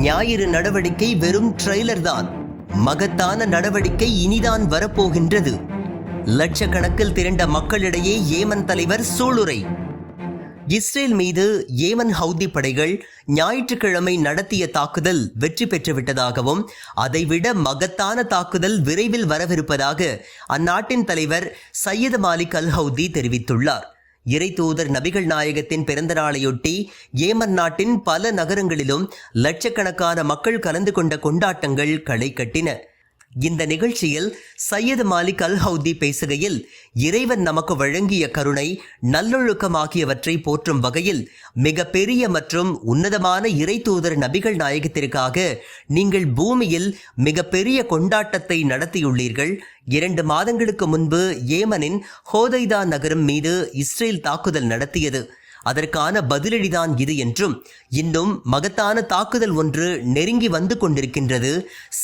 ஞாயிறு நடவடிக்கை வெறும் ட்ரெய்லர் தான். மகத்தான நடவடிக்கை இனிதான் வரப்போகின்றது. லட்சக்கணக்கில் திரண்ட மக்களிடையே ஏமன் தலைவர் சூளுரை. இஸ்ரேல் மீது ஏமன் ஹவுதி படைகள் ஞாயிற்றுக்கிழமை நடத்திய தாக்குதல் வெற்றி பெற்றுவிட்டதாகவும் அதைவிட மகத்தான தாக்குதல் விரைவில் வரவிருப்பதாக அந்நாட்டின் தலைவர் சையது மாலிக் அல் ஹவுதி தெரிவித்துள்ளார். இறை தூதர் நபிகள் நாயகத்தின் பிறந்த நாளையொட்டி ஏமன் நாட்டின் பல நகரங்களிலும் லட்சக்கணக்கான மக்கள் கலந்து கொண்ட கொண்டாட்டங்கள் களை கட்டின. இந்த நிகழ்ச்சியில் சையது மாலிக் அல் ஹவுதி பேசுகையில் இறைவன் நமக்கு வழங்கிய கருணை நல்லொழுக்கம் ஆகியவற்றை போற்றும் வகையில் மிக பெரிய மற்றும் உன்னதமான இறை தூதர் நபிகள் நாயகத்திற்காக நீங்கள் பூமியில் மிக பெரிய கொண்டாட்டத்தை நடத்தியுள்ளீர்கள். இரண்டு மாதங்களுக்கு முன்பு ஏமனின் ஹோதைதா நகரம் மீது இஸ்ரேல் தாக்குதல் நடத்தியது. அதற்கான பதிலடிதான் இது என்றும் இன்னும் மகத்தான தாக்குதல் ஒன்று நெருங்கி வந்து கொண்டிருக்கின்றது.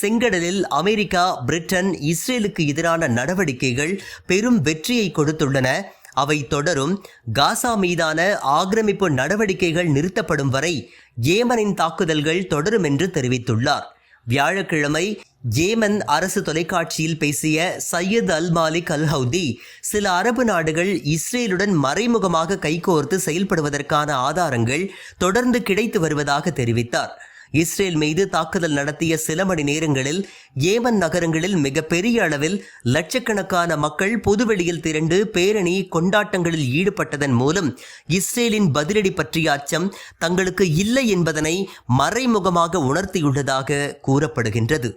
செங்கடலில் அமெரிக்கா பிரிட்டன் இஸ்ரேலுக்கு எதிரான நடவடிக்கைகள் பெரும் வெற்றியை கொடுத்துள்ளன. அவை தொடரும் காசா மீதான ஆக்கிரமிப்பு நடவடிக்கைகள் நிறுத்தப்படும் வரை ஏமனின் தாக்குதல்கள் தொடரும் என்று தெரிவித்துள்ளார். வியாழக்கிழமை ஏமன் அரசு தொலைக்காட்சியில் பேசிய Sayyid al Malik al Houthi சில அரபு நாடுகள் இஸ்ரேலுடன் மறைமுகமாக கைகோர்த்து செயல்படுவதற்கான ஆதாரங்கள் தொடர்ந்து கிடைத்து வருவதாக தெரிவித்தார். இஸ்ரேல் மீது தாக்குதல் நடத்திய சில மணி நேரங்களில் ஏமன் நகரங்களில் மிகப்பெரிய அளவில் லட்சக்கணக்கான மக்கள் பொதுவெளியில் திரண்டு பேரணி கொண்டாட்டங்களில் ஈடுபட்டதன் மூலம் இஸ்ரேலின் பதிலடி பற்றிய அச்சம் தங்களுக்கு இல்லை என்பதனை மறைமுகமாக உணர்த்தியுள்ளதாக கூறப்படுகின்றது.